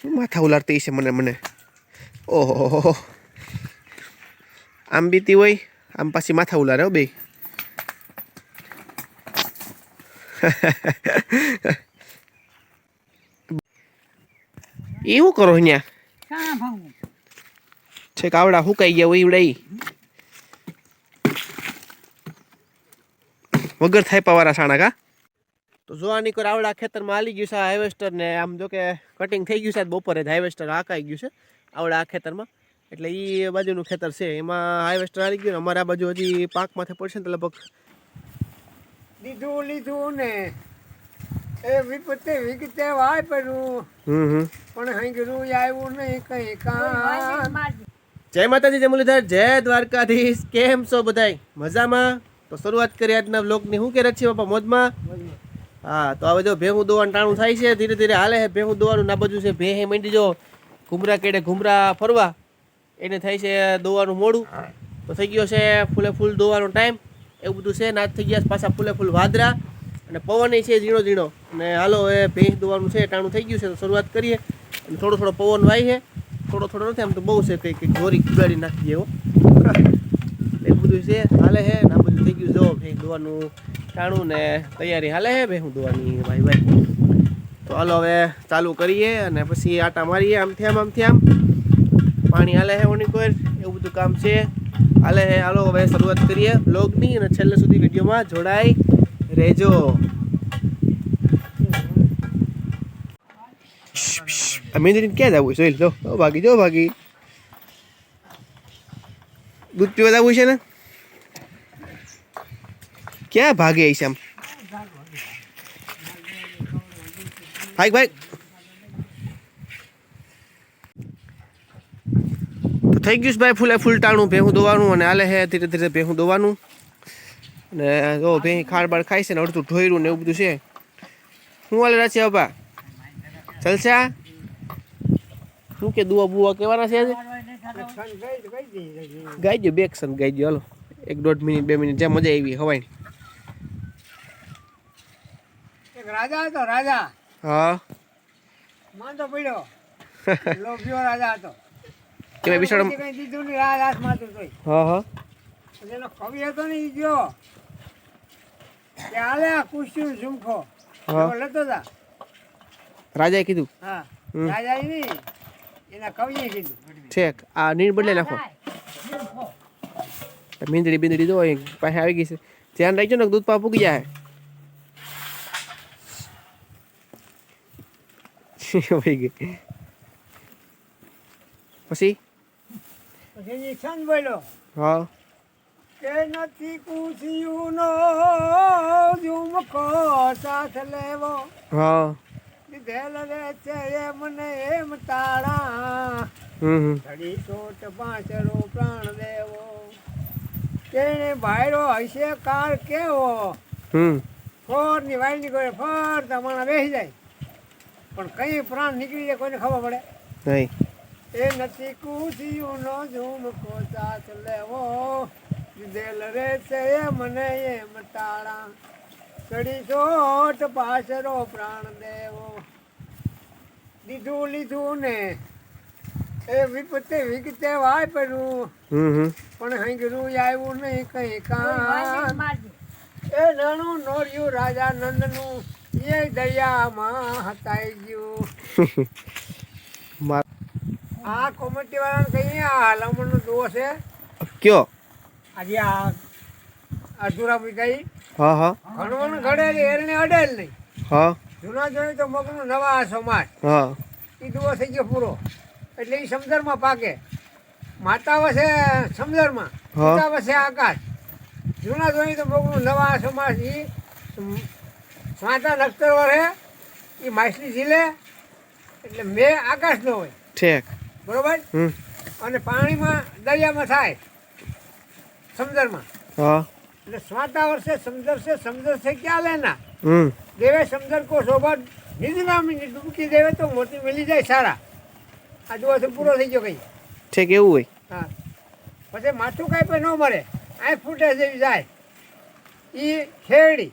શું માથા ઉલારતી છે મને મને. ઓહો આમ બીતી હોય આમ પાછી માથા ઉલારે હો બે એવું કરો અહીંયા છે કાવડા છેક આવડા હુકાઈ ગયા હોય એવડાઈ વગર થાય પવારા સાણા કા? તો જોવાની કોઈ આવડા ખેતરમાં આલી ગયું છે આ હાર્વેસ્ટર ને આમ જો કે કટિંગ થઈ ગયું છે બપોરે જ હાર્વેસ્ટર હાકાઈ ગયું છે આવડા આ ખેતરમાં. એટલે એ બાજુનું ખેતર છે એમાં હાર્વેસ્ટર આવી ગયું ને અમારા બાજુ હજી પાકમાંથી પડશે ને તો લગભગ લીધું લીધું ને. એ વિપતે વિગતે વાય હમ હમ. પણ હંગરું આવ્યું નહીં કઈ કામ જય માતાજી જય મુરલીધર જય દ્વારકાધીશ. કેમ છો બધાય? મજામાં? તો શરૂઆત કરી આજના બ્લોગની શું કે છે બાપા મોજમાં? હા, તો હવે જો ભેહું દોવાનું ટાણું થાય છે, ધીરે ધીરે હાલે છે. ભેહું દોવાનું ના બાજુ છે, ભેહે મંડી જો ઘુમરા કેડે ઘુમરા ફરવા, એને થાય છે દોવાનું મોડું. તો થઈ ગયો છે ફૂલે ફૂલ દોવાનો ટાઈમ. એવું બધું છે નાચ થઈ ગયા પાછા ફૂલે ફૂલ વાદરા. અને પવન છે ઝીણો ઝીણો. અને હાલો એ ભેંસ દોવાનું છે, ટાણું થઈ ગયું છે, તો શરૂઆત કરીએ. અને થોડો થોડો પવન વાય છે. થોડો થોડો નથી, આમ તો બહુ છે, કંઈક કંઈક દોરી કુગાડી નાખીએ એવો એવું બધું છે, હાલે છે, ને બધું થઈ ગયું જો ભેંસ દોવાનું ટાણું ને તૈયારી હાલે હે બે હું દોવાની ભાઈ ભાઈ. તો હાલો હવે ચાલુ કરીએ અને પછી આટા મારીએ આમ આમથી આમ પાણી હાલે હે ઓની કોઈ, એવું બધું કામ છે. હાલે હે, હાલો હવે શરૂઆત કરીએ બ્લોગની અને છેલ્લે સુધી વિડીયોમાં જોડાઈ રહેજો. મેંદરીને ક્યાં જવું છે? લો, ભાગી જો ભાગી. દૂધ પીવા જવું છે ને? ક્યાં ભાગે છે આમ ભાઈ ભાઈ તો થઈ ગયું છે ભાઈ ફૂલે ફૂલ ટાણું ભેહું દોવાનું અને આલે હે ધીરે ધીરે ભેહું દોવાનું. અને જો ભેં ખાડ બાળ ખાય છે ને અડધું ઢોયરું ને એવું બધું છે. શું હાલે રાચી બાપા ચલસા શું કે દુઆ બુઆ કેવાના છે ગાઈ ગાઈજો બે એક્શન ગાઈજો હાલો. એક દોઢ મિનિટ, બે મિનિટ, જ્યાં મજા આવી હવાઈ એક રાજા હતો રાજા. હા. માંદો પડ્યો. લોભિયો રાજા હતો. કે બિસાડો કઈ દીધું ની રાજ હતું તોય. હા હા. એનો કવિ હતો ને ઈ ગયો. કે આલે આ કુસ્યું ઝુમખો. હા. લેતો તા રાજાએ કીધું? હા. રાજા નહીં એના કવિએ કીધું. ઠીક. આ નીર બદલે નાખો. મીંદડી બિંદડી તો પાસે આવી ગઈ છે. ધ્યાન રાખજો ને દૂધ પા પૂગી જાય. ગઈ પછી પછી છંદ બોલ્યો હા કે નથી કુસ્યું નો સાથ લેવો. હા લીધેલ રે છે એમ ને એમ ઘડી ચોટ પાંચરો પ્રાણ દેવો. તેને ભાયરો હશે કાર કેવો? હમ. ફોરની વાઈ નીકળે ફોર તમારા બેસી જાય. પણ કઈ પ્રાણ નીકળી જાય કોઈને ખબર પડે? નહીં. એ નથી કુશિયું નો ઝુમકો સાથ લેવો. દિલ રે છે એમ ને એમ તાળા. ચડી ચોટ પાછરો પ્રાણ દેવો. દીધું લીધું ને એ વિપતે વિગતે વાય હમ પણ હંગરું આવ્યું નહીં કઈ કામ એ નાનું નોર્યું રાજા નંદનું એ દયામાં હતાઈ ગયું. આ કોમેટી વાળાને કહીએ આ હલામણનો દોષ છે. કયો? આજે આ અધૂરા ગઈ. હા હા. ઘણવાનું ઘડેલ એરને અડેલ નહીં. હા. જૂના જોઈ તો મગનું નવા સમાજ. હા. એ દુવો થઈ ગયો પૂરો. એટલે એ સમજરમાં પાકે. માતા વસે સમજરમાં. પિતા વસે આકાશ. જૂના જોઈ તો મગનું નવા સમાજ એ સ્વાતા નક્ષત્ર વરે એ માછલી ઝીલે એટલે મેં આકાશનો હોય. ઠીક. બરોબર? અને પાણીમાં દરિયામાં થાય. સમજરમાં હા. એટલે સ્વાતા વર્ષે સમજર છે સમજર છે ક્યાં લેના? દેવે સમજર કો શોભા નિજ નામી ડૂબકી દેવે તો મોતી મળી જાય સારા. આ જોવાથી પૂરો થઈ ગયો કઈ. ઠેક એવું હોય. હા. પછી માથું કાંઈ પણ ન મરે. આ ફૂટે જેવી જાય. એ શેરડી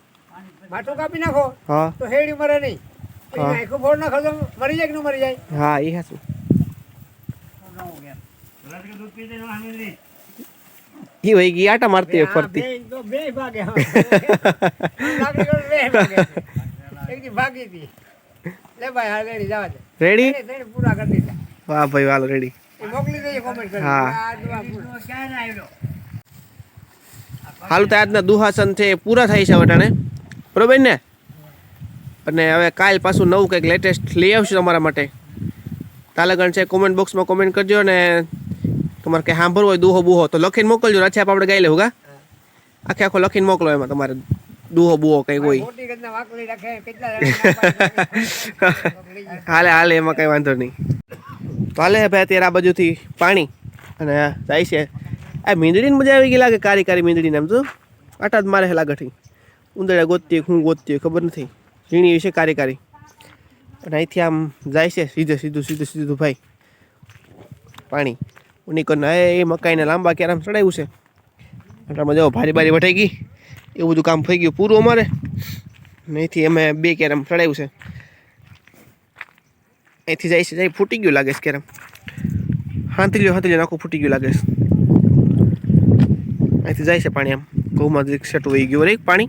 માથું કાપી નાખો હા. તો હેડી મરે નહીં. આખું ફોડ નાખો તો મરી જાય કે ન મરી જાય? હા એ હાચું. ઈ હોય ગઈ આટા મારતી હોય ફરતી. બે ભાગે એક હતી. લે ભાઈ હા રેડી જવા દે. રેડી? પૂરા કરી દીધા. વાહ ભાઈ હાલો રેડી. મોકલી દેજે કોમેન્ટ કરી હા. હાલ તો આજના દુહાસન છે પૂરા થાય છે વટાણે બરોબર ને? અને હવે કાલ પાછું નવું કંઈક લેટેસ્ટ લઈ આવશું તમારા માટે. તાલાગણ છે કોમેન્ટ બોક્સમાં કોમેન્ટ કરજો ને તમારે કંઈ સાંભળવું હોય દુહો બુહો તો લખીને મોકલજો રાછાપ આપણે ગાઈ લેવું કા? આખે આખો લખીને મોકલો એમાં તમારે દુહો બુહો કંઈ હોય. હાલે હાલે એમાં કંઈ વાંધો નહીં. તો હાલે ભાઈ અત્યારે આ બાજુથી પાણી અને જાય છે. આ મીંદડીને મજા આવી ગઈ લાગે કારી કારી મીંદડીને એમ તો. આટા જ મારે હેલા લાગઠી. ઉંદરડા ગોતતી હું ગોતતી ખબર નથી. ઝીણી વિશે કારી કારી અને અહીંથી આમ જાય છે સીધે સીધું સીધું સીધું ભાઈ. પાણી. ઉની એ એ મકાઈને લાંબા ક્યારામ ચડાવ્યું છે. એટલામાં જાઓ ભારી બારી વટાઈ ગઈ. એવું બધું કામ થઈ ગયું પૂરું અમારે. અહીંથી અમે બે કેરમ ચડાવ્યું છે. અહીંથી જાય છે, જાય, ફૂટી ગયું લાગે છે કેરમ હાંતરી લ્યો નાખું ફૂટી ગયું લાગે છે. અહીંથી જાય છે પાણી આમ. ઘઉંમાં સેટું વહી ગયું. રે પાણી.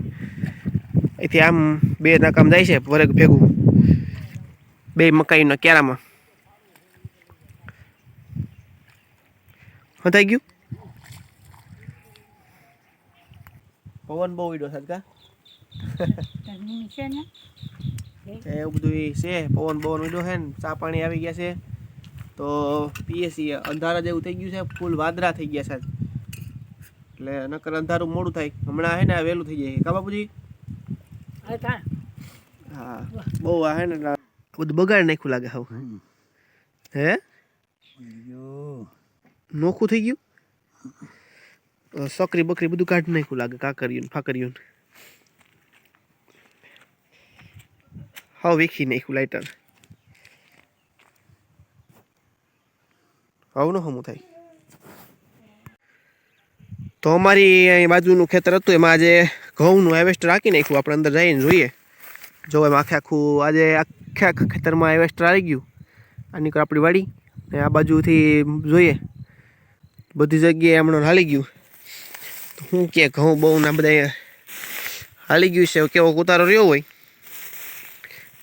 અહીંથી આમ બે નાકામ જાય છે વરગ ભેગું. બે મકાઈના કેરામાં. થઈ ગયું? પવન બહુ ઈડો સદકા એવું બધું છે પવન પવન ઉડ્યો છે ને ચા પાણી આવી ગયા છે. તો પીએસી અંધારા જેવું થઈ ગયું છે ફૂલ વાદળા થઈ ગયા છે. એટલે નકર અંધારું મોડું થાય. હમણાં હે ને વહેલું થઈ જાય. કા બાપુજી? હા બહુ આ હે ને બધું બગાડ નાખ્યું લાગે હાવ. હે? નોખું થઈ ગયું? સકરી બકરી બધું કાઢી નાખ્યું લાગે કાકરીયું ફાકરીયું ફાકરિયું વેખી નાખ્યું લાઇટર આવું ન હમું થાય. તો અમારી અહીં બાજુનું ખેતર હતું એમાં આજે ઘઉંનું હાર્વેસ્ટર રાખી નાખ્યું. આપણે અંદર જઈને જોઈએ. જો એમ આખે આખું, આજે આખે આખા ખેતરમાં હાર્વેસ્ટર આવી ગયું. આ નીકળ આપણી વાડી. ને આ બાજુથી જોઈએ. બધી જગ્યાએ હમણાં હાલી ગયું. તો શું કે ઘઉં બહુ ના બધા હાલી ગયું છે. કેવો ઉતારો રહ્યો હોય.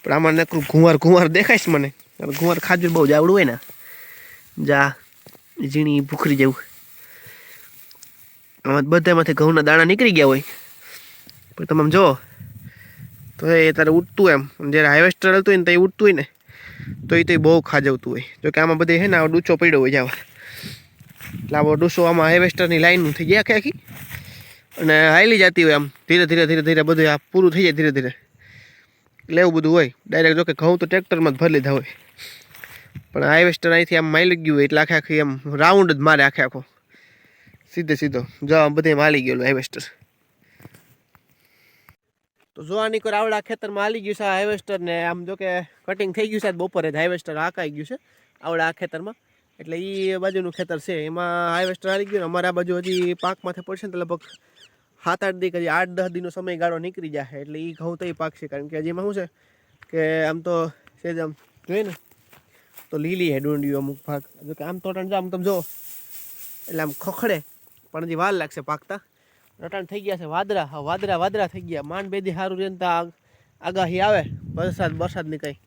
પણ આમાં નકરું ઘુંવાર ઘુંવાર દેખાય છે મને. ઘુંવાર ખાજુ બહુ જાવડું હોય ને. જા, ઝીણી ભૂખરી જેવું. આમાં બધામાંથી ઘઉંના દાણા નીકળી ગયા હોય. પણ તમે જો તો એ તારે ઉઠતું એમ. જ્યારે હાઇવેસ્ટર હતું હોય ને તો એ ઉઠતું હોય ને, તો એ તો બહુ ખાજવતું હોય. જો કે આમાં બધે છે ને, આવો ડૂચો પડ્યો હોય જવા. એટલે આવો ડૂસો આમાં હાઇવેસ્ટરની લાઈન થઈ ગયા આખી આખી. અને હાલી જતી હોય આમ, ધીરે ધીરે ધીરે ધીરે બધું આ પૂરું થઈ જાય ધીરે ધીરે. એટલે એવું બધું હોય. ડાયરેક્ટ જો કે ઘઉં તો ટ્રેક્ટરમાં જ ભરી લીધા હોય. પણ હાઇવેસ્ટર અહીંથી આમ માલી ગયું હોય એટલે આખે આખી એમ રાઉન્ડ જ મારે આખે આખો. સીધે સીધો. જો બધે માલી ગયેલું હાર્વેસ્ટર તો જો આની કોઈ આવડા ખેતરમાં હાલી ગયું છે આ હાર્વેસ્ટર ને આમ જો કે કટિંગ થઈ ગયું છે બપોરે જ હાર્વેસ્ટર હાકાઈ ગયું છે આવડા આ ખેતરમાં. એટલે એ બાજુનું ખેતર છે, એમાં હાર્વેસ્ટર હાલી ગયું અમારે બાજુ હજી પાકમાંથી પડશે ને લગભગ સાત આઠ દી હજી આઠ, દસ દીનો સમયગાળો નીકળી જાય એટલે એ ઘઉં તો એ પાકશે કારણ કે હજી એમાં શું છે કે આમ તો સેજ આમ જોઈએ ને તો લીલી હે ડુંડિયું અમુક ભાગ. જો કે આમ તો આમ તમે જો એટલે આમ ખખડે, પણ હજી વાર લાગશે પાકતા. રટાણ થઈ ગયા છે વાદળા. હા, વાદળા વાદળા થઈ ગયા. માંડ બેદી સારું રહે તો આગાહી આવે. વરસાદ, વરસાદની કંઈ.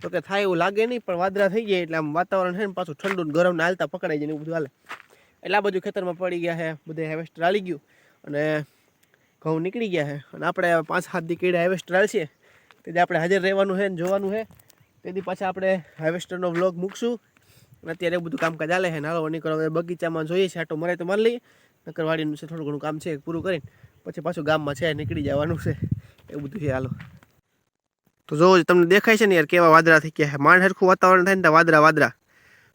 તો કે થાય એવું લાગે નહીં, પણ વાદરા થઈ ગયા એટલે આમ વાતાવરણ છે ને પાછું ઠંડુ ને ગરમ ને હાલતા પકડાઈ જાય ને બધું હાલે. એટલે આ બધું ખેતરમાં પડી ગયા છે, બધે હાર્વેસ્ટર હાલી ગયું. અને ઘઉં નીકળી ગયા છે. અને આપણે પાંચ સાત દી કેળે હાર્વેસ્ટર હાલશે. તેથી આપણે હાજર રહેવાનું છે ને જોવાનું છે. તેથી પાછા આપણે હાર્વેસ્ટરનો વ્લોગ મૂકશું. અને અત્યારે બધું કામકાજ ચાલે છે નાળો નીકળો બગીચામાં જોઈએ છે, આટો મરાય તો મારી લઈએ. નકર વાડીનું છે, થોડું ઘણું કામ છે પૂરું કરીને પછી પાછું ગામમાં છે, નીકળી જવાનું છે, એવું બધું છે હાલો. તો જો તમને દેખાય છે ને યાર, કેવા વાદળા થઈ ગયા માંડ સરખું વાતાવરણ થાય ને તો વાદળા વાદળા.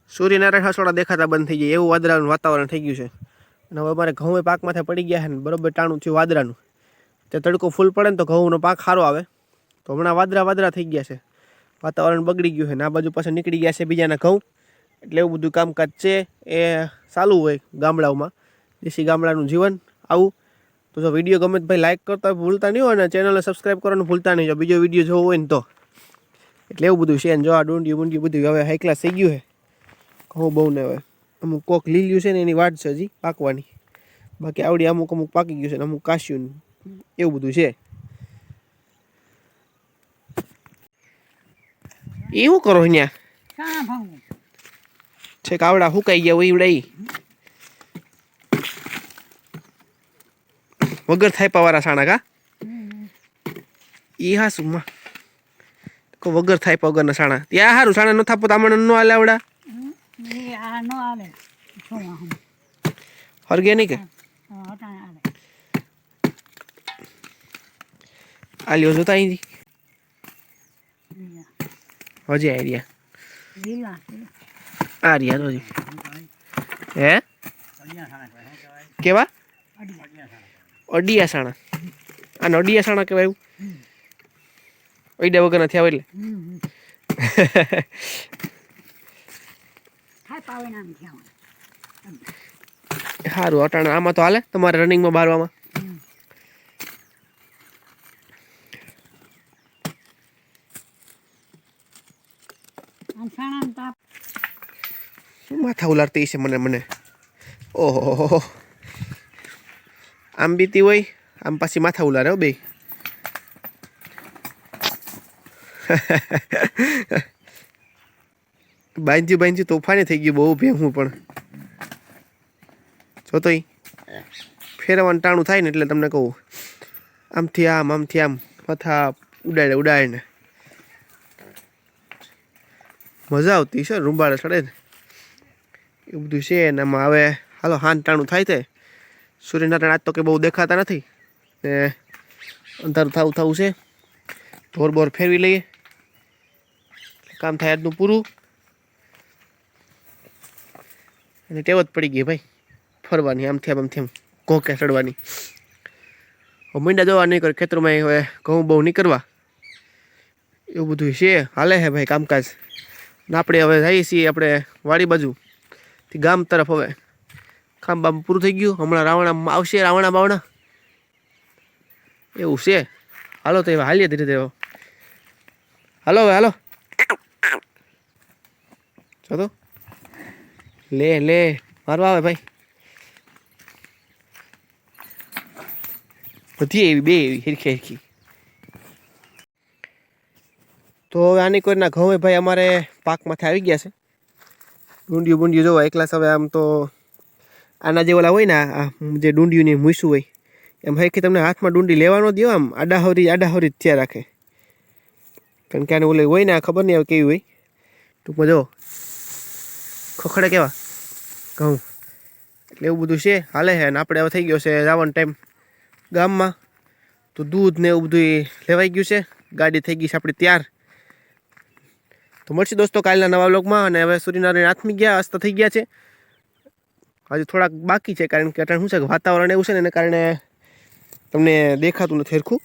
સૂર્યનારાયણ હસોડા દેખાતા બંધ થઈ ગયા એવું વાદળાનું વાતાવરણ થઈ ગયું છે. અને હવે અમારે ઘઉં એ પાકમાંથી પડી ગયા છે ને બરોબર ટાણું થયું વાદળાનું. તે તડકો ફૂલ પડે ને તો ઘઉંનો પાક સારો આવે. તો હમણાં વાદળા વાદળા થઈ ગયા છે. વાતાવરણ બગડી ગયું છે ને આ બાજુ પાછા નીકળી ગયા છે બીજાના ઘઉં. એટલે એવું બધું કામકાજ છે. એ ચાલુ હોય ગામડાઓમાં. દેશી ગામડાનું જીવન આવું. તો જો વીડિયો ગમે તો ભાઈ લાઇક કરતા ભૂલતા નહીં હોય અને ચેનલને સબસ્ક્રાઈબ કરવાનું ભૂલતા નહીં. જો બીજો વીડિયો જોવો હોય ને તો. એટલે એવું બધું છે ને જો આ ડુંડિયું બુંડિયું બધું હવે હાઈ ક્લાસ થઈ ગયું છે. ઘઉં બહુ ને હવે અમુક કોક લીલ્યું છે ને એની વાટ છે હજી પાકવાની. બાકી આવડી અમુક અમુક પાકી ગયું છે ને અમુક કાશ્યું એવું બધું છે. એવું કરો અહીંયા? છેક આવડા હુકાઈ ગયા હોય ઈવડા વગર થાય પાવારા સાણા કા? ઈ હા શું માં કો વગર થાય વગરના સાણા. ત્યાં હારું સાણા ન થાપો તામણ નો આલે આવડા? ઓર્ગેનિક આ ન નહીં કે આલ્યો જોતા હજી આઈડિયા લીલા આ રહ્યા તો હજી. હે? કેવા? અડિયા સાણા આને અડિયા સાણા કહેવાય એવું? ઓઈડા વગર નથી આવે એટલે. સારું અટાણે. આમાં તો હાલે તમારે રનિંગમાં બારવામાં? શું માથા ઉલારતી છે મને મને? ઓહો આમ બીતી હોય, આમ પાછી માથા ઉલારે હો બે. બાંધી બાંધી તોફાની થઈ ગયું બહુ ભેહું પણ. જોતો ઈ ફેરવાનું ટાણું થાય ને એટલે તમને કહું. આમથી આમ આમથી આમ, માથા ઉડાડે ઉડાડીને મજા આવતી છે, રૂંબાળે ચડે ને. એવું બધું છે ને આમાં હવે. હાલો, હાન ટાણું થાય છે સૂર્યનારાયણ આજ તો કે બહુ દેખાતા નથી. ને અંધારું થવું થવું છે. ઢોર બોર ફેરવી લઈએ. કામ થાય આજનું પૂરું. અને ટેવ જ પડી ગઈ ભાઈ. ફરવાની, આમ આમથી આમ ઘોકે ચડવાની. મીંડા જવા નહીં કરે, ખેતરમાં હવે ઘઉં બહુ નહીં કરવા. એવું બધું છે. હાલે છે ભાઈ કામકાજ. આપણે હવે જઈએ છીએ આપણે વાડી બાજુ. ગામ તરફ હવે. કામ બામ પૂરું થઈ ગયું. હમણાં રાવણા આવશે, રાવણા બાવણા. એવું છે. હાલો તો હાલીએ ધીરે ધીરે. હાલો હાલો. તો. લે લે. મારવા આવે ભાઈ. બધી એવી, બે એવી, હિરખી હિરખી. તો હવે આની કોઈના ઘઉં ભાઈ અમારે પાકમાંથી આવી ગયા છે. ડુંડિયું, બુંડિયું જોવા એકલા હવે આમ તો આના જે ઓલા હોય ને જે ડુંડીઓની મૂસું હોય, એમ હોય કે તમને હાથમાં ડુંડી લેવાનો દો આમ આડાહરી આડાહરી જ થયા રાખે. કારણ કે આને ઓલે હોય ને, આ ખબર નહીં આવે કેવી હોય. ટૂંકમાં જો ખોખડા કેવા? ઘઉં. એટલે એવું બધું છે, હાલે છે, અને આપણે હવે થઈ ગયો છે રાવણ ટાઈમ ગામમાં. તો દૂધ ને એવું બધું લેવાઈ ગયું છે. ગાડી થઈ ગઈ છે આપણી તૈયાર. તો મળશે દોસ્તો કાલના નવા બ્લોગમાં અને હવે સૂર્યનારાયણ આથમી ગયા, અસ્ત થઈ ગયા છે. હજી થોડાક બાકી છે, કારણ કે અટાણે શું છે કે વાતાવરણ એવું છે ને, એના કારણે તમને દેખાતું નથી સરખું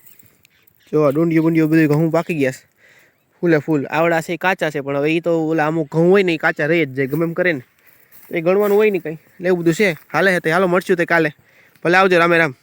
જો આ ડુંડિયું બુંડિયું બધું ઘઉં પાકી ગયા છે. ફૂલે ફૂલ. આવડા છે એ કાચા છે, પણ હવે એ તો ઓલા અમુક ઘઉં હોય ને એ કાચા રહી જ જાય, ગમે એમ કરે ને. એ ગણવાનું હોય ને કંઈ. એવું બધું છે. હાલે તે. હાલો, મળશું તે કાલે. ભલે આવજો, રામે રામ.